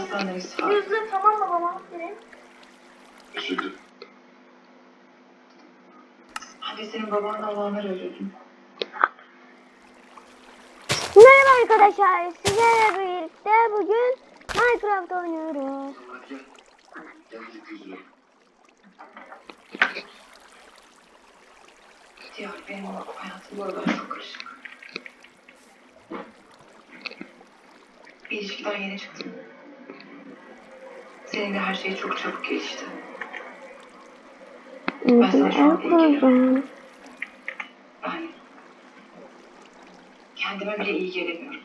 Yüzde tamam mı baba? Aferin. Üzüldüm. Hadi senin babanla olanları öldürdüm. Merhaba arkadaşlar. Sizlerle birlikte bugün Minecraft oynuyoruz. Hadi gel. Gel hayatım bu aralar çok karışık. İlişkiden yeni çıktım. Seninle her şey çok çabuk gelişti. Ben sana şu an iyi geliyorum. Ben kendime bile iyi gelemiyorum.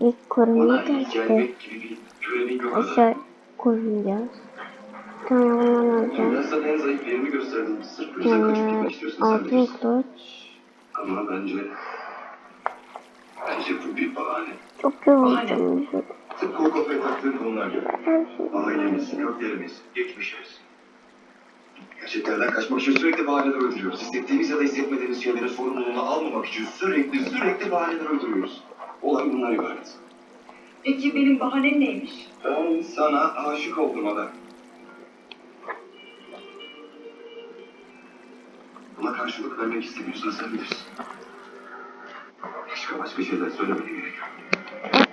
İlk bir görevin yok. Aşağı koruyacağız. Tamam alacağım. Ben sana en zayıf yerini gösterdim. Sırf bu yüzden kaçıp gitmek istiyorsun sen bilirsin. Ama bence... Bence bu bir bahane. Çok yoruldum. Tıpkı o kafaya taktığın konular. Ailemiz, köklerimiz, geçmişimiz. Gerçeklerden kaçmak için sürekli bahaneler uyduruyoruz. Hissettiğimiz ya da hissetmediğimiz şeylerin sorumluluğunu almamak için sürekli sürekli bahaneler uyduruyoruz. Olay bunlar ibaret. Peki benim bahanem neymiş? Ben sana aşık oldum Ada. Buna karşılık vermek istemiyorsan sen bilirsin. Başka başka şeyler yok.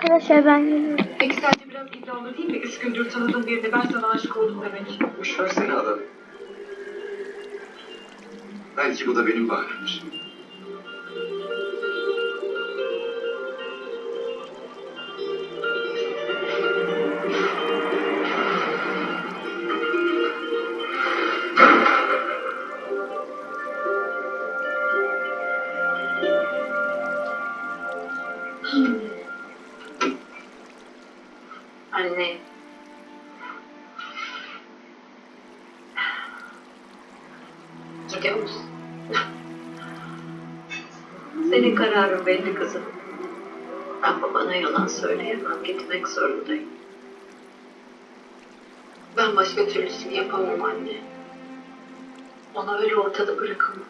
Arkadaşlar ben geliyorum. Peki sence biraz iddialı değil mi? Üç gündür tanıdığım birine ben sana aşık oldum demek. Boş versene Ada. Belki bu da benim bahanemdir. Anne. Gidiyor musun? Senin kararın belli kızım. Ben babana yalan söyleyemem. Gitmek zorundayım. Ben başka türlüsünü yapamam anne. Onu öyle ortada bırakamam.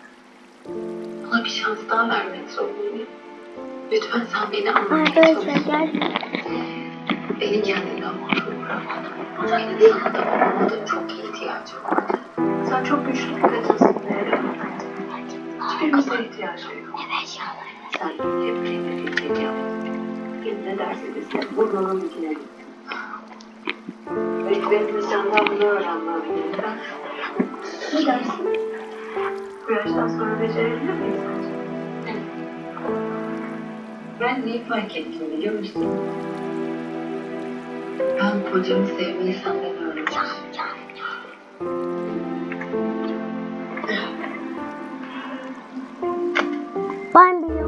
Ona bir şans daha vermek zorundayım. Lütfen sen beni anlamaya çalış. Beni kendinden. Benim sana da babama da çok ihtiyacım var. Sen çok güçlü bir kadınsın Meryem. Hiçbirimizin ihtiyacı yok. Sen hep kendi bildiğini yap. Kim ne derse desin burnunun dikine git. De senden bunu gereken. Ne dersin? Bu yaştan sonra becerebilir miyiz? Evet. Ben neyi fark ettim biliyor musun? Ben kocamı sevmeyi senden öğreneceğim. Ben biliyorum.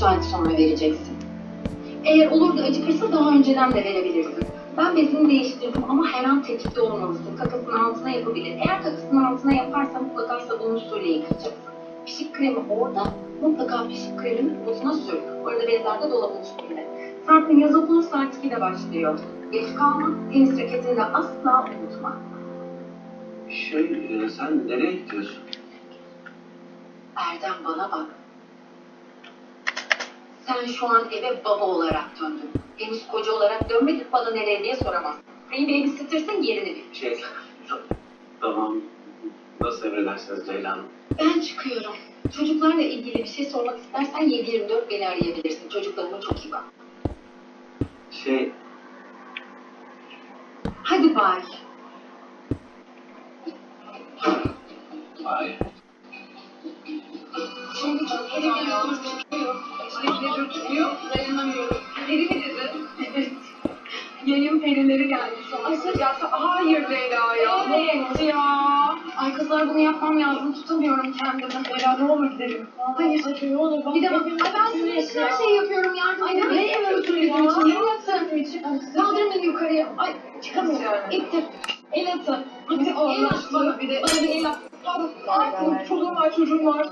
Saat sonra vereceksin. Eğer olur da acıkırsa daha önceden de verebilirsin. Ben bezini değiştirdim ama her an tetikte olmalısın. Kakasının altına yapabilir. Eğer kakasının altına yaparsa mutlaka sabunlu suyla yıkayacaksın. Pişik kremi orada. Mutlaka pişik kremini poposuna sür. Bu arada bezler de dolabın üstünde. Sarp'ın yaz okulu saat 2'de başlıyor. Geç kalma, tenis raketini de asla unutma. Şey, e, sen nereye gidiyorsun? Erdem bana bak. Sen şu an eve baba olarak döndün. Henüz koca olarak dönmedin bana nereye diye soramazsın. Beni babysitter'sın yerini bil. Şey, tamam. Nasıl emredersiniz Leyla Hanım? Ben çıkıyorum. Çocuklarla ilgili bir şey sormak istersen 7-24 beni arayabilirsin. Çocuklarıma çok iyi bak. Şey, Hadi bay. ay. Şimdi çok Şimdi dürtüyor. Dayanamıyorum. Peri mi dedi? Evet. Yayın perileri geldi şu an. Sıcaksa hayır Leyla ya. Evet ya. Ay kızlar bunu yapmam lazım. Tutamıyorum kendimi. Leyla ne olur gidelim. Hayır sakın ne olur. Bak, Gidemem. Ay ben senin için her şeyi yapıyorum yardım Ay ne eve oturuyorum için? Ne yaptın için? Kaldır beni yukarıya. Ay çıkamıyorum. İttir. El atın. Hadi el at bana bir de. Bana bir el at. Pardon. Ay çocuğum var çocuğum var.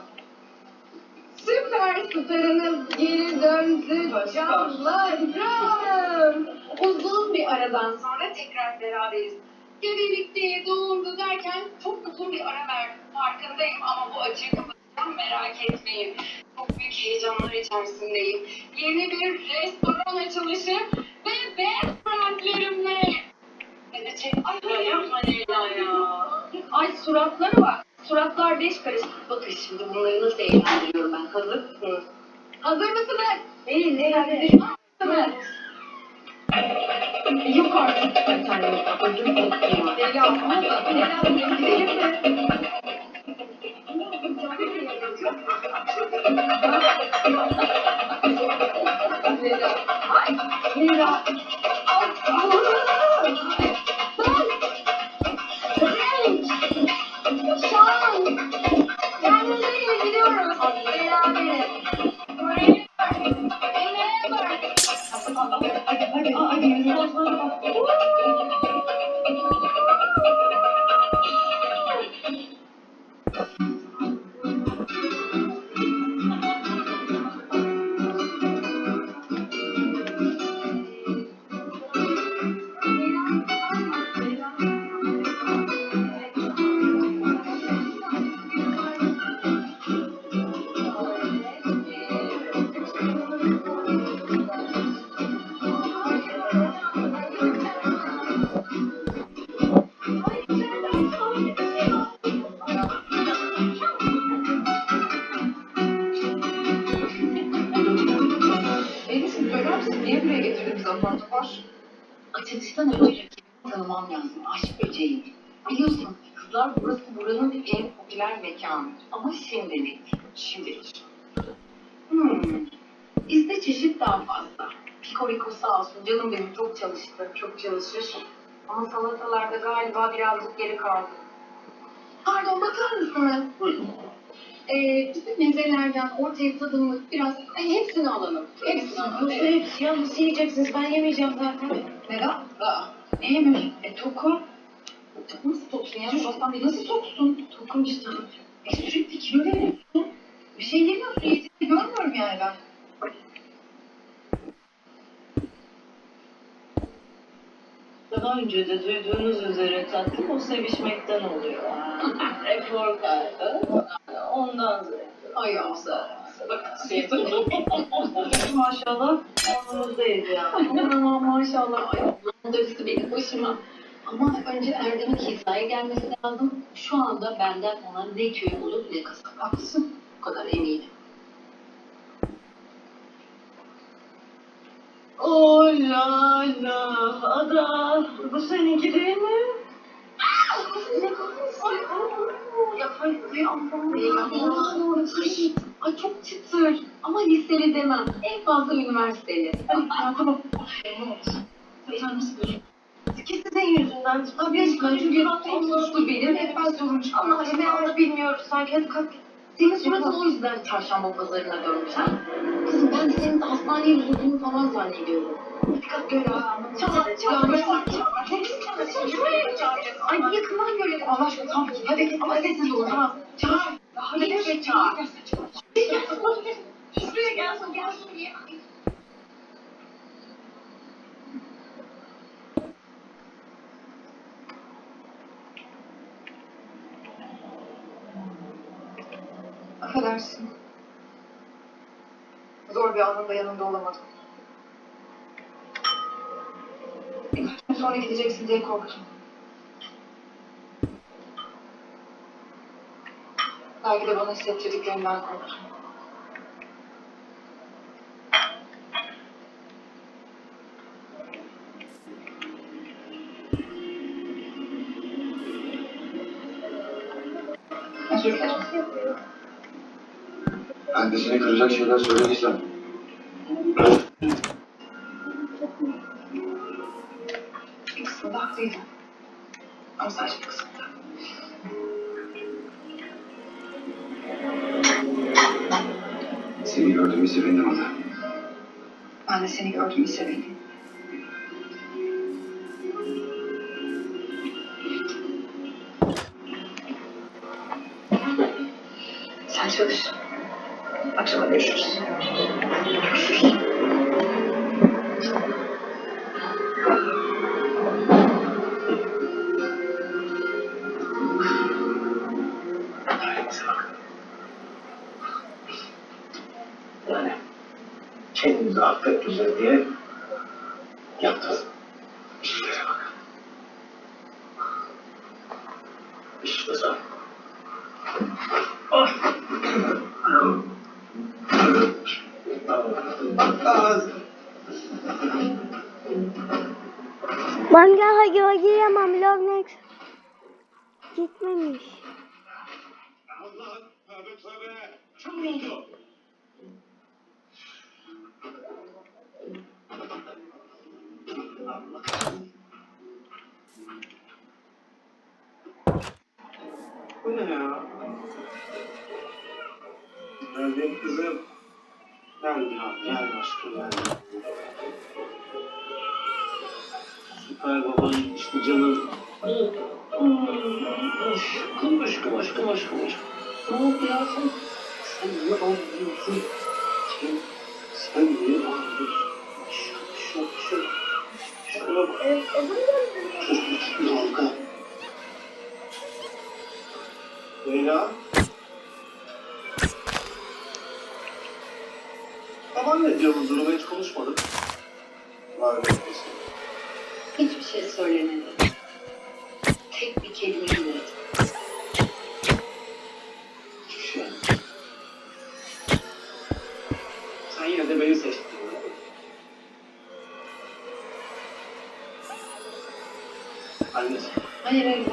Süper starınız geri döndü canlarım. Uzun bir aradan sonra tekrar beraberiz. Gebelikte doğumdu derken çok uzun bir ara verdim. Farkındayım ama bu acıyı kapatacağım merak etmeyin. Çok büyük heyecanlar içerisindeyim. Yeni bir restoran açılışı ve best friendlerimle. Edecek. Ay hayır yapma Leyla ya. Ay suratlara bak. Suratlar beş karış. Bakın şimdi bunları nasıl eğlendiriyorum ben. Hazır mısınız? Hazır mısınız? Değil, Leyla. Hazır mısınız? Yok artık. Ben kendimi ya. Leyla, ama da. Leyla, gidelim mi? Leyla. Ay, Leyla. Mekanı. Ama şimdilik. Şimdilik. Hmm. Bizde çeşit daha fazla. Pikoriko sağ olsun canım benim çok çalıştı. Çok çalışır. Ama salatalarda galiba birazcık geri kaldı. Pardon bakar mısınız? Ee, bizim mezelerden ortaya tadımlık biraz Ay, hepsini alalım. Hepsini alalım. Evet. Ya nasıl yiyeceksiniz? Ben yemeyeceğim zaten. Neden? Aa, ne yemiyorsun? E tokum. Nasıl toksun ya? Beri nasıl toksun? Tokum işte. E sürekli kilo veriyorsun. Bir şey yemiyorsun. Yediğini görmüyorum yani ben. Daha önce de duyduğunuz üzere tatlım o sevişmekten oluyor. Efor kaybı. Ondan zevk. Ay yoksa. Maşallah alnımızdayız ya. Aman maşallah. Ay Allah'ın darısı benim başıma. Ama önce Erdem'in hizaya gelmesi lazım. Şu anda benden ona ne köy olur ne kasap. Haklısın. Bu kadar eminim. Oh la la ada. Bu seninki değil mi? Ya hayır, Ay çok çıtır. Ama liseli demem. En fazla üniversiteli. Ay tamam. Sen nasıl diyorsun? İki sizin yüzünden. Abi aşkım çünkü en suçlu benim. Hep ben çıkardım. Ama işte onu bilmiyoruz. Sanki hadi kalk. Senin suratın o yüzden çarşamba pazarına dönmüş ha? Kızım ben de senin de hastaneye üzüldüğünü falan zannediyorum. Dikkat gör ha. Çağır, çağır, çağır, çağır. Şuraya çağır. Ay yakından görelim. Allah aşkına tamam. Hadi ama sessiz olun tamam. Çağır. Hadi evet çağır. Şuraya gelsin gelsin diye. Affedersin. Zor bir anında yanında olamadım. Sonra gideceksin diye korktum. Belki de bana hissettirdiklerinden korktum. Kıracak şeyler söylediysem. Bir kısmında haklıydım. Ama sadece bir kısmında. Seni gördüğümü sevindim ana. Ben de seni gördüğümü sevindim. İşte. Ah! Ben daha göremem. Lovnex gitmemiş. Allah tövbe tövbe. Çok oldu. Bu ne ya? Geldim kızım. Gel ya, gel aşkım gel. Süper baban işte canım. Aşkım aşkım aşkım aşkım aşkım. Ne oldu ya sen? Sen niye ağlıyorsun? Sen, sen niye ağlıyorsun? Şak şak şak. Şuna bak. Çocuk bir halka. Leyla. Baban ne diyor bu duruma hiç konuşmadık. Var beklesin. Hiçbir şey söylemedi. Tek bir kelime bile. Hiçbir şey. Sen yine de beni seçtin. Annesi. Hayır hayır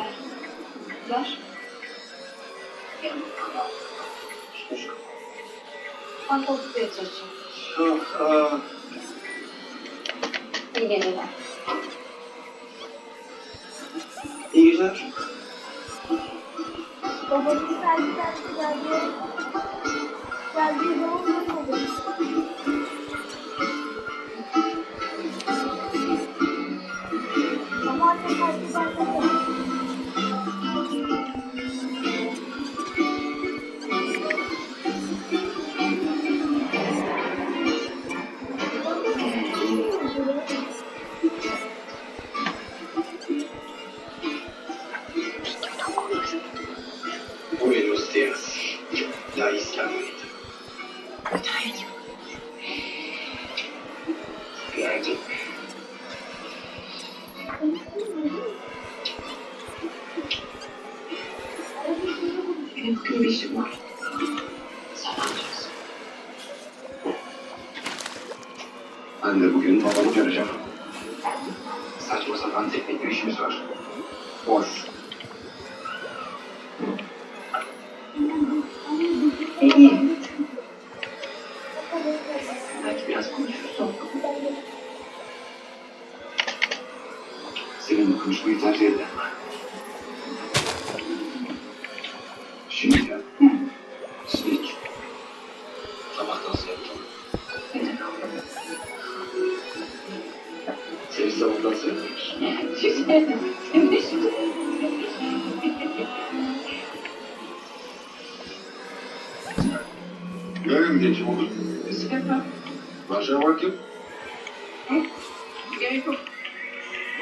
Yok, aa, İyi geceler. iyi geceler. Babamın sergiden geldi. Geldiği zaman ne oldu? Ama anne sergiden geldi. Ben de bugün babamı göreceğim. Saçma sapan teknik bir işimiz var. Boş. İyi. Görmeyecek olur. Bisiklet var. Başa bakayım. Hı? Gerek yok.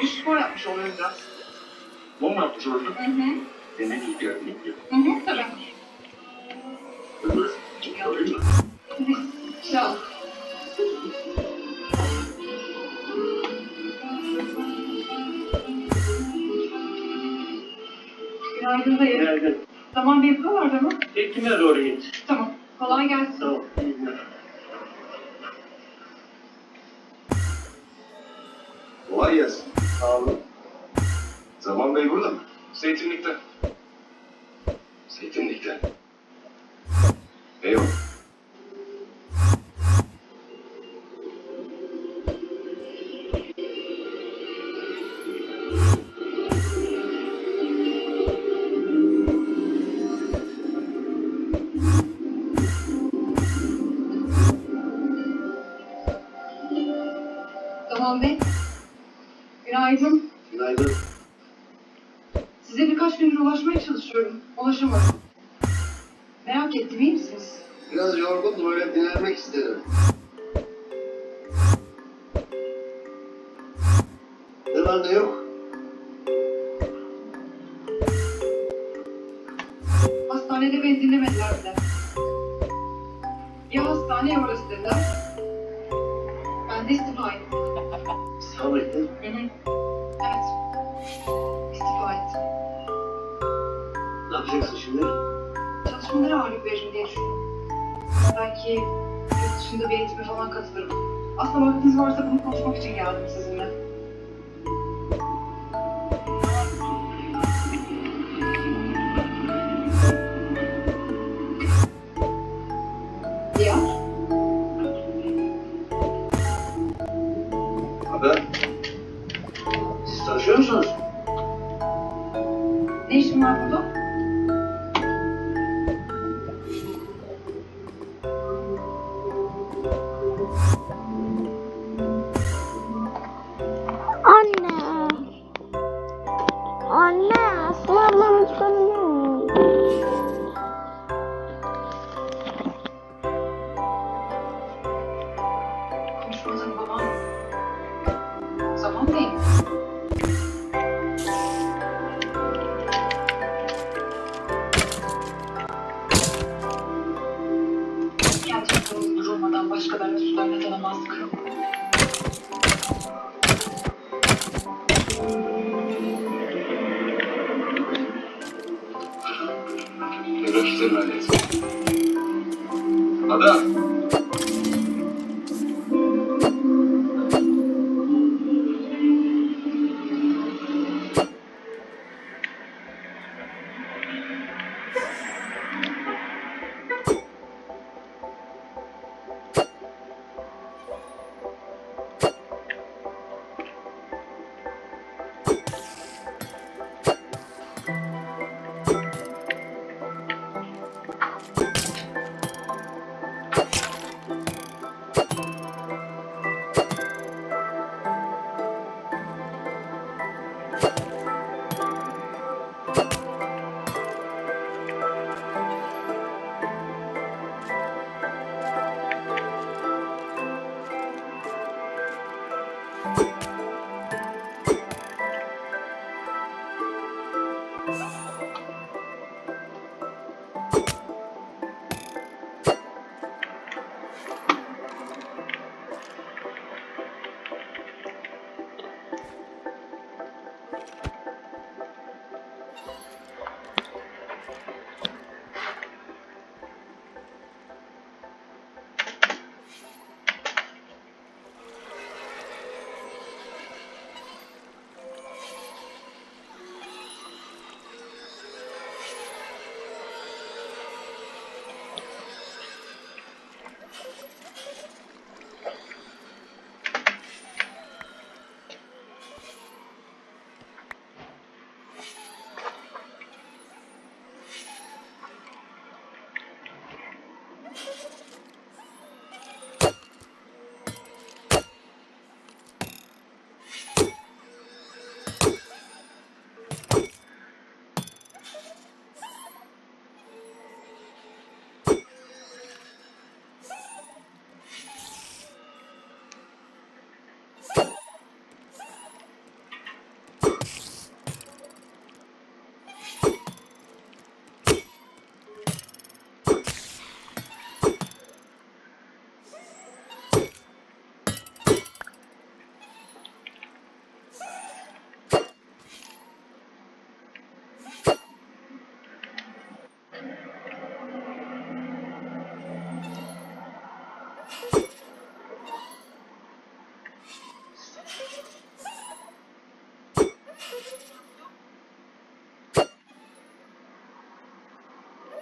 Bu spor yapmış oluyor biraz. Bu mu yapmış oluyor? Hı hı. Senin ihtiyacın yok. Hı hı tabii. Öbür. Öyle mi? Sağ ol. Günaydın dayı. Günaydın. Tamam yapıyorlar değil mi? Tekine doğru git. Kolay gelsin. Sağ olun. Zaman Bey burada mı? Zeytinlik'te. biraz yorgun böyle dinlenmek isterim. Herhalde yok. vaktiniz varsa bunu konuşmak için geldim sizinle. só mantém.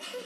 you